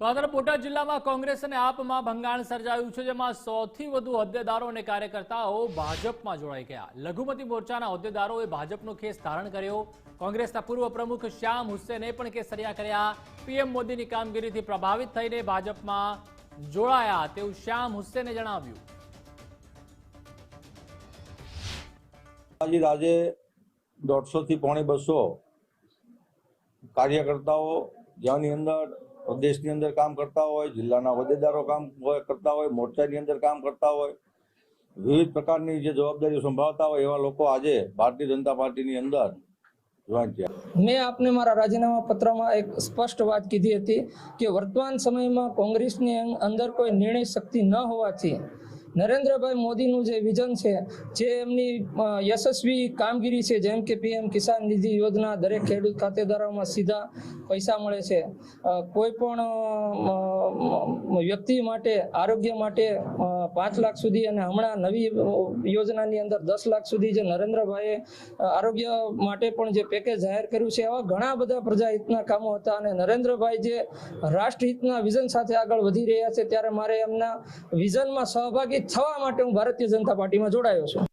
તો બોટાદ જિલ્લામાં કોંગ્રેસ અને આપમાં ભંગાણ સર્જાયું છે, જેમાં સૌથી વધુ હોદ્દેદારો અને કાર્યકર્તાઓ ભાજપમાં જોડાઈ ગયા. લઘુમતી મોરચાના હોદ્દેદારોએ ભાજપનો કેસ ધારણ કર્યો. કોંગ્રેસના પૂર્વ પ્રમુખ શ્યામ હુસેને પણ કેસરિયા કર્યા. પીએમ મોદીની કામગીરીથી પ્રભાવિત થઈને ભાજપમાં જોડાયા તેવું શ્યામ હુસેને જણાવ્યું. આજે આજે દોઢસો થી પોણે બસો કાર્યકર્તાઓ જેની અંદર પ્રદેશની અંદર કામ કરતા હોય, જિલ્લાના હોદ્દેદારો કામ કરતા હોય, મોરચાની અંદર કામ કરતા હોય, વિવિધ પ્રકારની જે જવાબદારીઓ સંભાળતા હોય એવા લોકો આજે ભારતીય જનતા પાર્ટીની અંદર મેં આપને મારા રાજીનામા પત્રમાં એક સ્પષ્ટ વાત કીધી હતી કે વર્તમાન સમયમાં કોંગ્રેસની અંદર કોઈ નિર્ણય શક્તિ ન હોવાથી નરેન્દ્રભાઈ મોદીનું જે વિઝન છે, જે એમની યશસ્વી કામગીરી છે, જેમ કે પીએમ કિસાન નિધિ યોજના દરેક ખેડૂત ખાતેદારોમાં સીધા પૈસા મળે છે. કોઈ પણ વ્યક્તિ માટે, આરોગ્ય માટે પાંચ લાખ સુધી અને હમણાં નવી યોજનાની અંદર દસ લાખ સુધી જે નરેન્દ્રભાઈએ આરોગ્ય માટે પણ જે પેકેજ જાહેર કર્યું છે એવા ઘણા બધા પ્રજાહિતના કામો હતા અને નરેન્દ્રભાઈ જે રાષ્ટ્રહિતના વિઝન સાથે આગળ વધી રહ્યા છે, ત્યારે મારે એમના વિઝનમાં સહભાગી થવા માટે હું ભારતીય જનતા પાર્ટીમાં જોડાયો છું.